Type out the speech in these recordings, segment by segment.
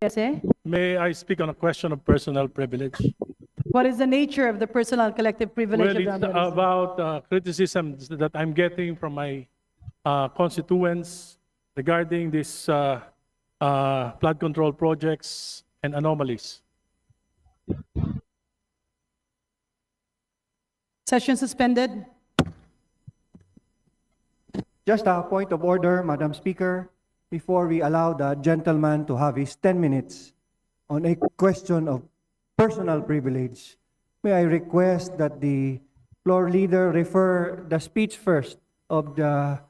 Yes, eh? May I speak on a question of personal privilege? What is the nature of the personal collective privilege Well, of it's honorees? about uh, criticisms that I'm getting from my uh, constituents regarding this uh, uh, flood control projects and anomalies. Session suspended. Just a point of order, Madam Speaker, before we allow the gentleman to have his 10 minutes on a question of personal privilege, may I request that the floor leader refer the speech first of the,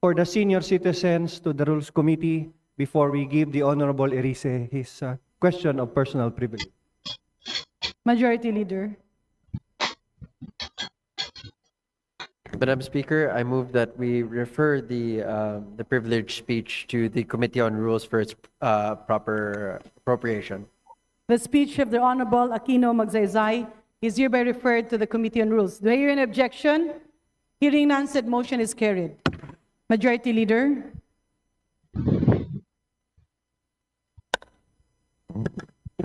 for the senior citizens to the Rules Committee before we give the Honorable Erice his uh, question of personal privilege. Majority Leader. Madam Speaker, I move that we refer the, um, the privileged speech to the Committee on Rules for its uh, proper appropriation. The speech of the Honorable Aquino Magsaysay is hereby referred to the Committee on Rules. Do I hear an objection? Hearing none, said motion is carried. Majority Leader.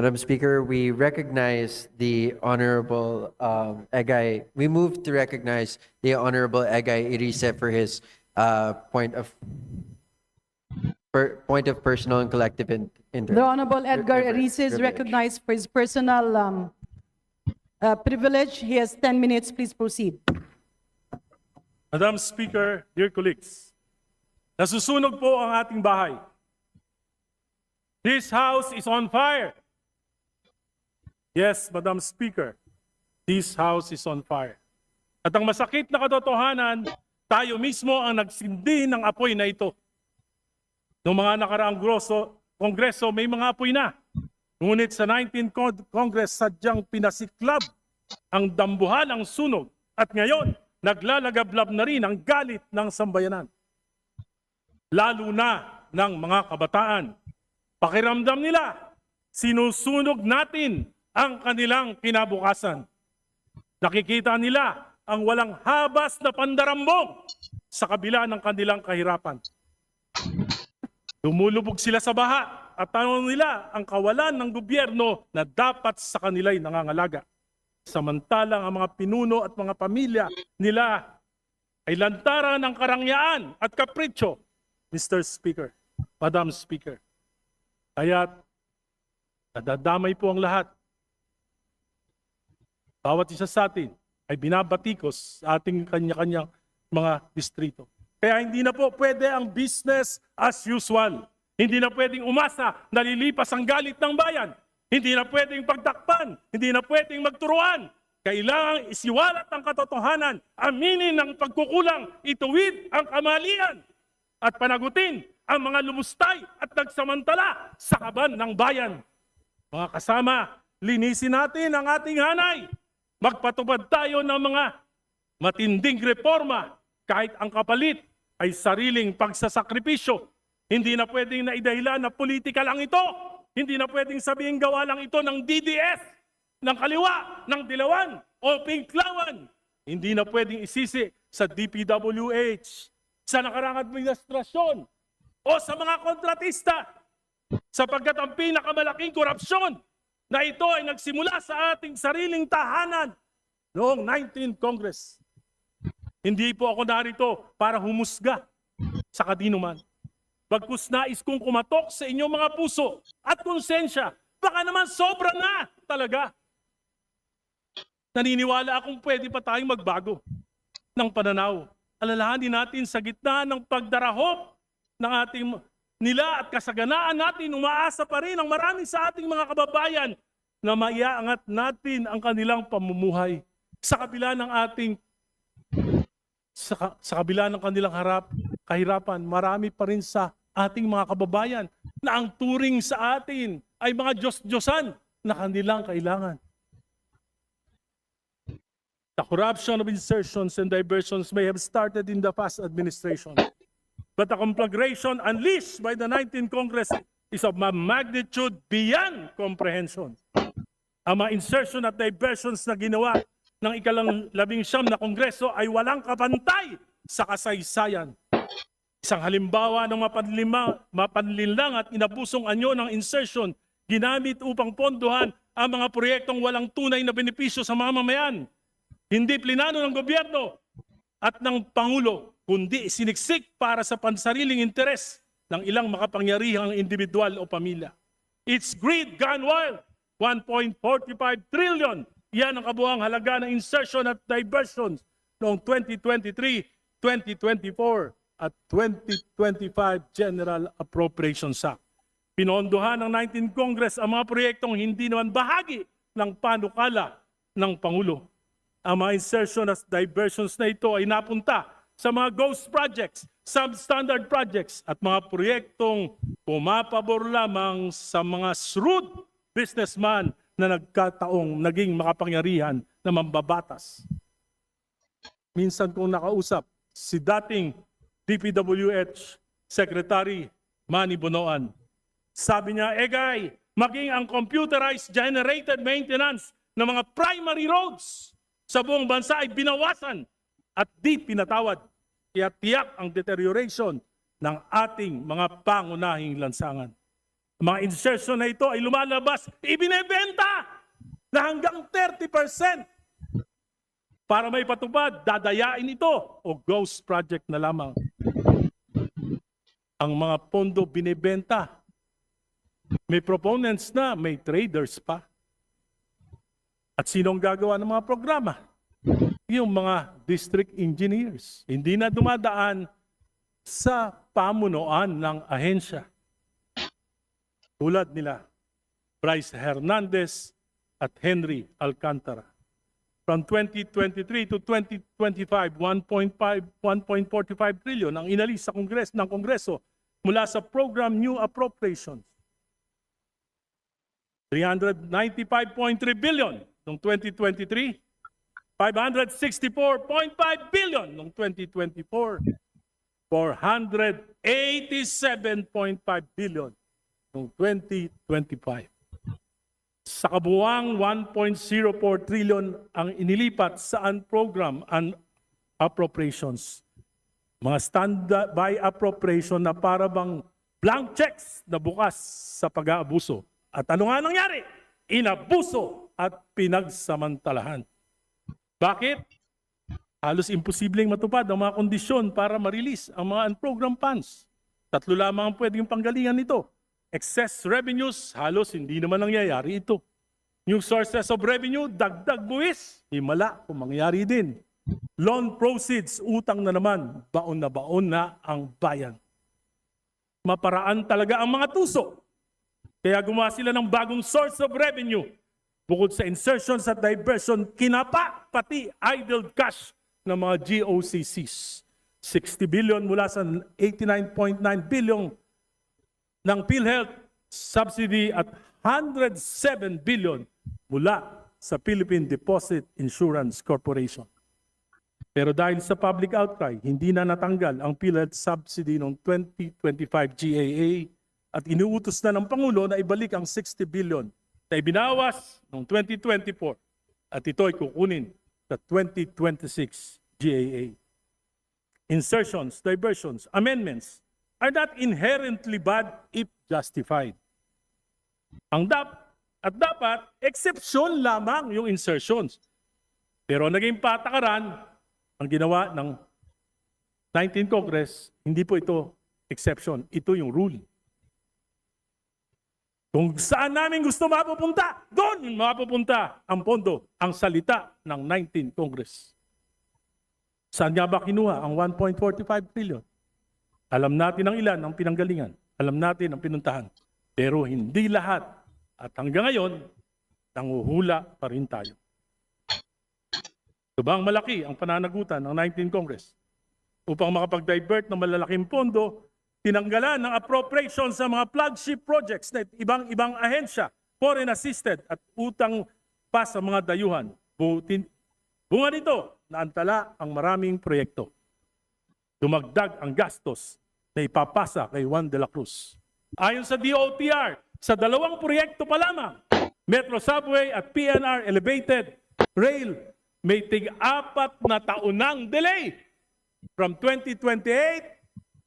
Madam Speaker, we recognize the Honorable um, Egay, we move to recognize the Honorable Egay Irise for his uh, point of, per- point of personal and collective in- The. Honorable Edgar Privilege. Erice is Privilege. recognized for his personal um, uh, privilege. He has 10 minutes. Please proceed. Madam Speaker, dear colleagues, nasusunog po ang ating bahay. This house is on fire. Yes, Madam Speaker, this house is on fire. At ang masakit na katotohanan, tayo mismo ang nagsindi ng apoy na ito. Noong mga nakaraang groso, kongreso, may mga apoy na. Ngunit sa 19th Con- Congress, sadyang pinasiklab ang dambuhan ng sunog. At ngayon, naglalagablab na rin ang galit ng sambayanan. Lalo na ng mga kabataan. Pakiramdam nila, sinusunog natin ang kanilang kinabukasan. Nakikita nila ang walang habas na pandarambong sa kabila ng kanilang kahirapan. Lumulubog sila sa baha at tanong nila ang kawalan ng gobyerno na dapat sa kanila'y nangangalaga. Samantalang ang mga pinuno at mga pamilya nila ay lantaran ng karangyaan at kapritsyo, Mr. Speaker, Madam Speaker. Kaya nadadamay po ang lahat. Bawat isa sa atin ay binabatikos sa ating kanya-kanyang mga distrito. Kaya hindi na po pwede ang business as usual. Hindi na pwedeng umasa na lilipas ang galit ng bayan. Hindi na pwedeng pagtakpan. Hindi na pwedeng magturuan. Kailangang isiwalat ang katotohanan, aminin ang pagkukulang, ituwid ang kamalian, at panagutin ang mga lumustay at nagsamantala sa kaban ng bayan. Mga kasama, linisin natin ang ating hanay. Magpatupad tayo ng mga matinding reforma kahit ang kapalit ay sariling pagsasakripisyo. Hindi na pwedeng naidahilan na politika lang ito. Hindi na pwedeng sabihin gawa lang ito ng DDS, ng kaliwa, ng dilawan, o pinklawan. Hindi na pwedeng isisi sa DPWH, sa nakarang administrasyon, o sa mga kontratista. Sapagkat ang pinakamalaking korupsyon na ito ay nagsimula sa ating sariling tahanan noong 19th Congress. Hindi po ako narito para humusga sa kadinuman. Bagkus nais kong kumatok sa inyong mga puso at konsensya. Baka naman sobra na talaga. Naniniwala akong pwede pa tayong magbago ng pananaw. Alalahanin natin sa gitna ng pagdarahop ng ating nila at kasaganaan natin, umaasa pa rin ang marami sa ating mga kababayan na maiaangat natin ang kanilang pamumuhay sa kabila ng ating sa, sa kabila ng kanilang harap, kahirapan, marami pa rin sa ating mga kababayan na ang turing sa atin ay mga Diyos-Diyosan na kanilang kailangan. The corruption of insertions and diversions may have started in the past administration, but the conflagration unleashed by the 19th Congress is of a magnitude beyond comprehension. Ang mga insertion at diversions na ginawa ng ikalang labing siyam na kongreso ay walang kapantay sa kasaysayan. Isang halimbawa ng mapanlima, mapanlinlang at inabusong anyo ng insertion ginamit upang pondohan ang mga proyektong walang tunay na benepisyo sa mamamayan. Hindi plinano ng gobyerno at ng Pangulo, kundi siniksik para sa pansariling interes ng ilang makapangyarihang individual o pamilya. It's greed gone wild. 1.45 trillion. Yan ang kabuang halaga ng insertion at diversions noong 2023, 2024 at 2025 General Appropriations Act. Pinondohan ng 19 Congress ang mga proyektong hindi naman bahagi ng panukala ng Pangulo. Ang mga insertion at diversions na ito ay napunta sa mga ghost projects, substandard projects at mga proyektong pumapabor lamang sa mga shrewd businessman na nagkataong naging makapangyarihan na mambabatas. Minsan kong nakausap si dating DPWH Secretary Manny Bonoan, sabi niya, Egay, maging ang computerized generated maintenance ng mga primary roads sa buong bansa ay binawasan at di pinatawad. Kaya tiyak ang deterioration ng ating mga pangunahing lansangan. Ang mga insertion na ito ay lumalabas, ibinebenta na hanggang 30% para may patupad, dadayain ito o ghost project na lamang. Ang mga pondo binebenta. May proponents na, may traders pa. At sinong gagawa ng mga programa? Yung mga district engineers. Hindi na dumadaan sa pamunuan ng ahensya. Tulad nila, Bryce Hernandez at Henry Alcantara. From 2023 to 2025, 1.5 1.45 trillion ang inalis sa Kongres ng Kongreso mula sa program New Appropriations. 395.3 billion noong 2023, 564.5 billion noong 2024, 487.5 billion noong 2025. Sa kabuwang 1.04 trillion ang inilipat sa program and appropriations. Mga standby appropriation na para bang blank checks na bukas sa pag-aabuso. At ano nga nangyari? Inabuso at pinagsamantalahan. Bakit? Halos imposibleng matupad ang mga kondisyon para ma-release ang mga unprogrammed funds. Tatlo lamang ang pwedeng panggalingan nito. Excess revenues, halos hindi naman nangyayari ito. New sources of revenue, dagdag buwis, himala kung mangyayari din. Loan proceeds, utang na naman, baon na baon na ang bayan. Maparaan talaga ang mga tuso. Kaya gumawa sila ng bagong source of revenue. Bukod sa insertions at diversion, kinapa pati idle cash ng mga GOCCs. 60 billion mula sa 89.9 billion ng PhilHealth subsidy at 107 billion mula sa Philippine Deposit Insurance Corporation. Pero dahil sa public outcry, hindi na natanggal ang PhilHealth subsidy noong 2025 GAA at inuutos na ng Pangulo na ibalik ang 60 billion na ibinawas noong 2024 at ito ay kukunin sa 2026 GAA. Insertions, diversions, amendments are not inherently bad if justified. Ang dap at dapat, exception lamang yung insertions. Pero naging patakaran, ang ginawa ng 19 Congress, hindi po ito exception. Ito yung rule. Kung saan namin gusto mapupunta, doon mapupunta ang pondo, ang salita ng 19 Congress. Saan nga ba kinuha ang 1.45 trillion? Alam natin ang ilan ang pinanggalingan. Alam natin ang pinuntahan. Pero hindi lahat. At hanggang ngayon, nanguhula pa rin tayo. Subang malaki ang pananagutan ng 19 Congress upang makapag-divert ng malalaking pondo, tinanggalan ng appropriation sa mga flagship projects na ibang-ibang ahensya, foreign assisted at utang pa sa mga dayuhan. Butin, bunga nito, naantala ang maraming proyekto. Dumagdag ang gastos na ipapasa kay Juan de la Cruz. Ayon sa DOTR, sa dalawang proyekto pa lamang, Metro Subway at PNR Elevated Rail, may tig-apat na taonang delay from 2028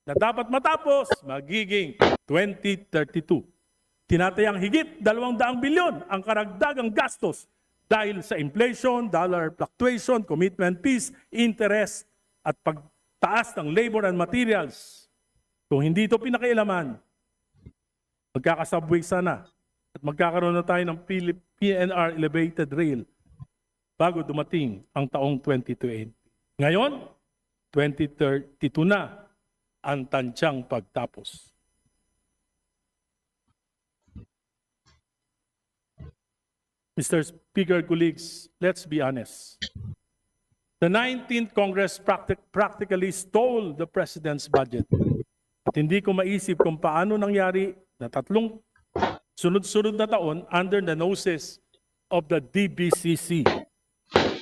na dapat matapos magiging 2032. Tinatayang higit 200 bilyon ang karagdagang gastos dahil sa inflation, dollar fluctuation, commitment fees, interest at pagtaas ng labor and materials. Kung hindi ito pinakialaman, magkakasubway sana at magkakaroon na tayo ng PNR Elevated Rail bago dumating ang taong 2020. Ngayon, 2032 na ang tansyang pagtapos. Mr. Speaker, colleagues, let's be honest. The 19th Congress practic- practically stole the President's budget. At hindi ko maisip kung paano nangyari na tatlong sunod-sunod na taon under the noses of the DBCC.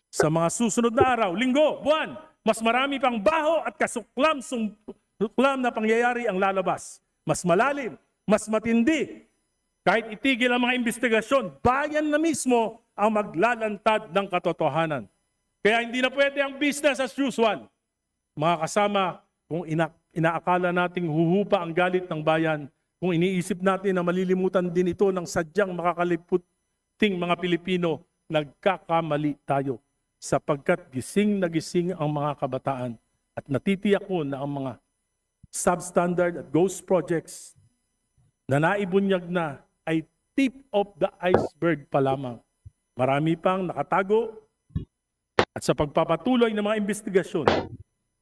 Sa mga susunod na araw, linggo, buwan, mas marami pang baho at kasuklam suklam na pangyayari ang lalabas. Mas malalim, mas matindi. Kahit itigil ang mga investigasyon, bayan na mismo ang maglalantad ng katotohanan. Kaya hindi na pwede ang business as usual. Mga kasama, kung ina- inaakala nating huhupa ang galit ng bayan, kung iniisip natin na malilimutan din ito ng sadyang makakaliputing mga Pilipino, nagkakamali tayo sapagkat gising na gising ang mga kabataan at natitiyak ko na ang mga substandard at ghost projects na naibunyag na ay tip of the iceberg pa lamang. Marami pang nakatago at sa pagpapatuloy ng mga investigasyon,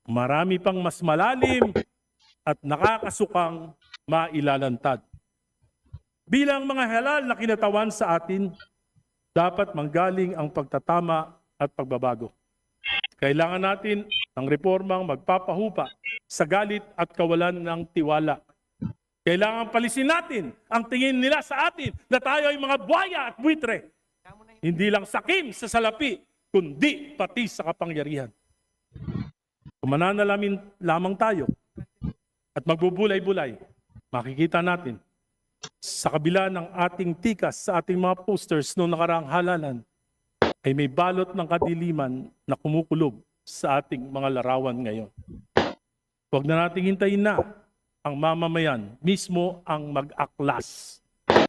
marami pang mas malalim at nakakasukang mailalantad. Bilang mga halal na kinatawan sa atin, dapat manggaling ang pagtatama at pagbabago. Kailangan natin ng reformang magpapahupa sa galit at kawalan ng tiwala. Kailangan palisin natin ang tingin nila sa atin na tayo ay mga buhaya at buitre. Hindi lang sakim sa salapi, kundi pati sa kapangyarihan. Kung mananalamin lamang tayo at magbubulay-bulay, makikita natin sa kabila ng ating tikas sa ating mga posters noong nakaraang halalan, ay may balot ng kadiliman na kumukulob sa ating mga larawan ngayon. Huwag na nating hintayin na ang mamamayan mismo ang mag-aklas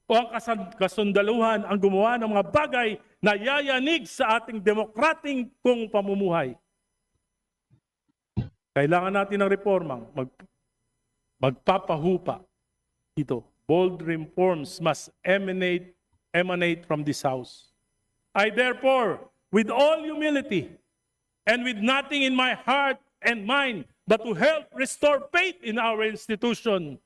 o ang kasundaluhan ang gumawa ng mga bagay na yayanig sa ating demokrating kung pamumuhay. Kailangan natin ng reformang mag, magpapahupa ito. Bold reforms must emanate, emanate from this house. I therefore, with all humility and with nothing in my heart and mind but to help restore faith in our institution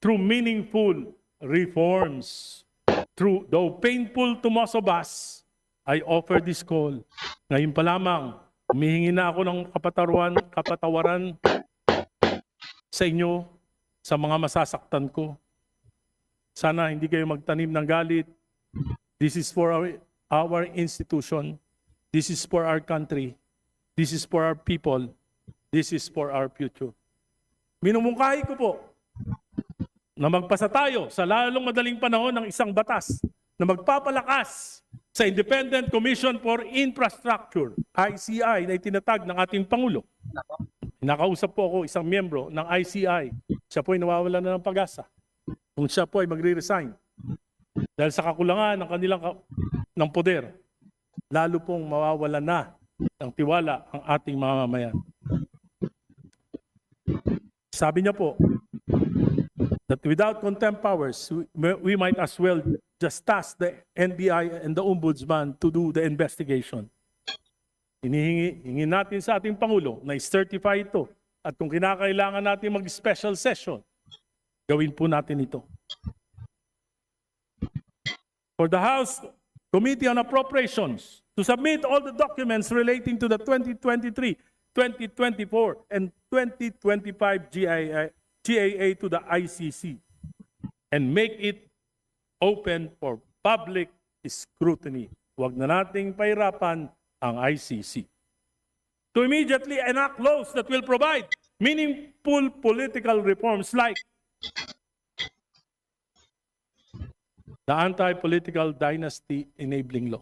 through meaningful reforms. Through, though painful to most of us, I offer this call. Ngayon pa lamang, humihingi na ako ng kapatawaran, kapatawaran sa inyo, sa mga masasaktan ko. Sana hindi kayo magtanim ng galit. This is for our, our institution. This is for our country. This is for our people. This is for our future. Minumungkahi ko po na magpasa tayo sa lalong madaling panahon ng isang batas na magpapalakas sa Independent Commission for Infrastructure, ICI, na itinatag ng ating Pangulo. Nakausap po ako isang miyembro ng ICI. Siya po ay nawawala na ng pag-asa. Kung siya po ay magre-resign dahil sa kakulangan ng kanilang ka- ng poder, lalo pong mawawala na ng tiwala ang ating mga mamayan. Sabi niya po, that without contempt powers, we, might as well just task the NBI and the Ombudsman to do the investigation. Hinihingi hingi natin sa ating Pangulo na i-certify ito. At kung kinakailangan natin mag-special session, gawin po natin ito. For the House Committee on Appropriations to submit all the documents relating to the 2023, 2024, and 2025 GII, GAA to the ICC and make it open for public scrutiny. Huwag na nating pahirapan ang ICC. To immediately enact laws that will provide meaningful political reforms like the Anti-Political Dynasty Enabling Law.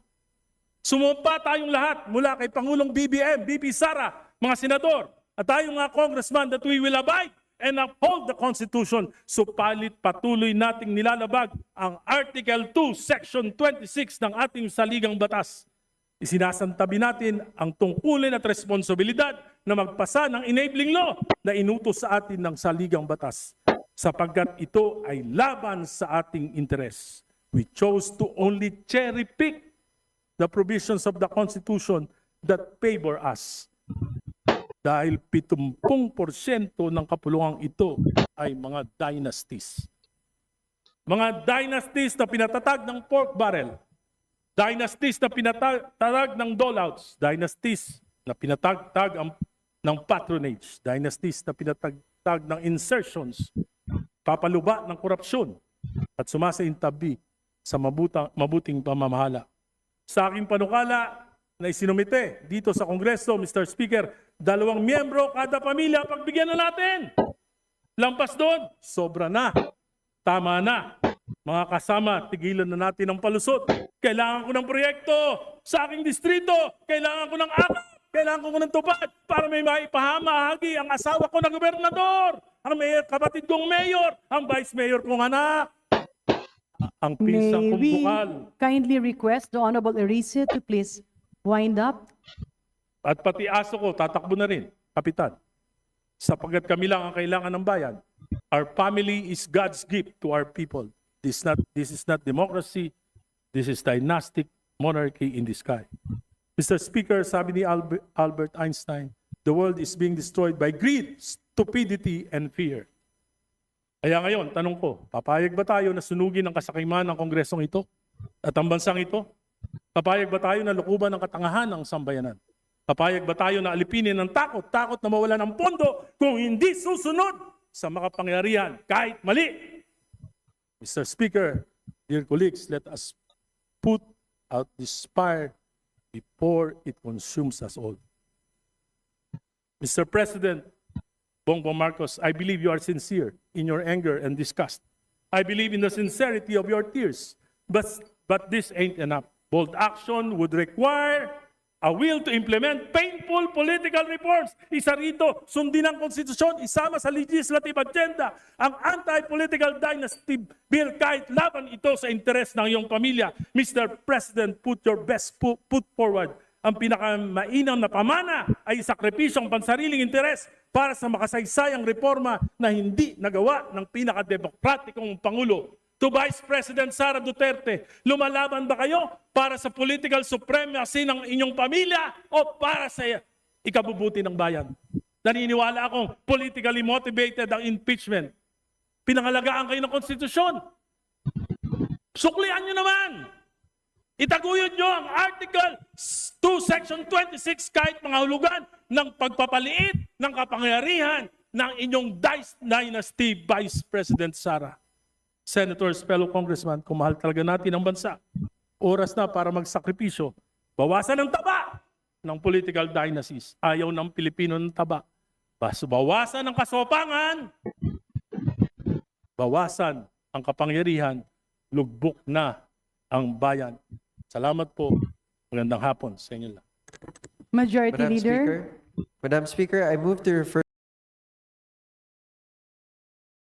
Sumumpa tayong lahat mula kay Pangulong BBM, BP Sara, mga senador, at tayong mga congressman that we will abide and uphold the Constitution. Supalit patuloy nating nilalabag ang Article 2, Section 26 ng ating saligang batas. Isinasantabi natin ang tungkulin at responsibilidad na magpasa ng enabling law na inutos sa atin ng saligang batas sapagkat ito ay laban sa ating interes. We chose to only cherry pick the provisions of the Constitution that favor us. Dahil 70% ng kapulungang ito ay mga dynasties. Mga dynasties na pinatatag ng pork barrel. Dynasties na pinatatag ng dolouts. Dynasties na pinatagtag ang, ng patronage. Dynasties na pinatagtag ng insertions. Papaluba ng korupsyon at sumasaintabi sa mabutang, mabuting pamamahala. Sa aking panukala na isinumite dito sa Kongreso, Mr. Speaker, dalawang miyembro kada pamilya, pagbigyan na natin. Lampas doon, sobra na. Tama na. Mga kasama, tigilan na natin ang palusot. Kailangan ko ng proyekto sa aking distrito. Kailangan ko ng akap. Kailangan ko ng tupad para may maipahamahagi ang asawa ko na gobernador, ang mayor, kapatid kong mayor, ang vice mayor kong anak. Ang May pisang we kindly request the Honorable Erice to please wind up? At pati aso ko, tatakbo na rin, kapitan. Sapagkat kami lang ang kailangan ng bayan. Our family is God's gift to our people. This, not, this is not democracy. This is dynastic monarchy in the sky. Mr. Speaker, sabi ni Albert, Albert Einstein, the world is being destroyed by greed, stupidity, and fear. Kaya ngayon, tanong ko, papayag ba tayo na sunugin ang kasakiman ng kongresong ito at ang bansang ito? Papayag ba tayo na lukuban ng katangahan ng sambayanan? Papayag ba tayo na alipinin ng takot, takot na mawala ng pondo kung hindi susunod sa makapangyarihan kahit mali? Mr. Speaker, dear colleagues, let us put out this fire before it consumes us all. Mr. President, Bongbong Marcos, I believe you are sincere in your anger and disgust. I believe in the sincerity of your tears. But, but this ain't enough. Bold action would require a will to implement painful political reforms. Isa rito, sundin ang konstitusyon, isama sa legislative agenda ang anti-political dynasty bill kahit laban ito sa interes ng iyong pamilya. Mr. President, put your best pu- put forward. Ang pinakamainam na pamana ay sakripisyong pansariling interes para sa makasaysayang reforma na hindi nagawa ng pinakademokratikong Pangulo to Vice President Sara Duterte, lumalaban ba kayo para sa political supremacy ng inyong pamilya o para sa ikabubuti ng bayan? Naniniwala akong politically motivated ang impeachment. Pinangalagaan kayo ng konstitusyon. Suklian nyo naman. Itaguyod nyo ang Article 2, Section 26 kahit mga hulugan ng pagpapaliit ng kapangyarihan ng inyong Dynasty Vice President Sara. Senators, fellow congressman, kung mahal talaga natin ang bansa, oras na para magsakripisyo. Bawasan ang taba ng political dynasties. Ayaw ng Pilipino ng taba. Bas bawasan ang kasopangan. Bawasan ang kapangyarihan. Lugbok na ang bayan. Salamat po. Magandang hapon sa inyo lahat. Majority Madam Leader? Speaker, Madam Speaker, I move to refer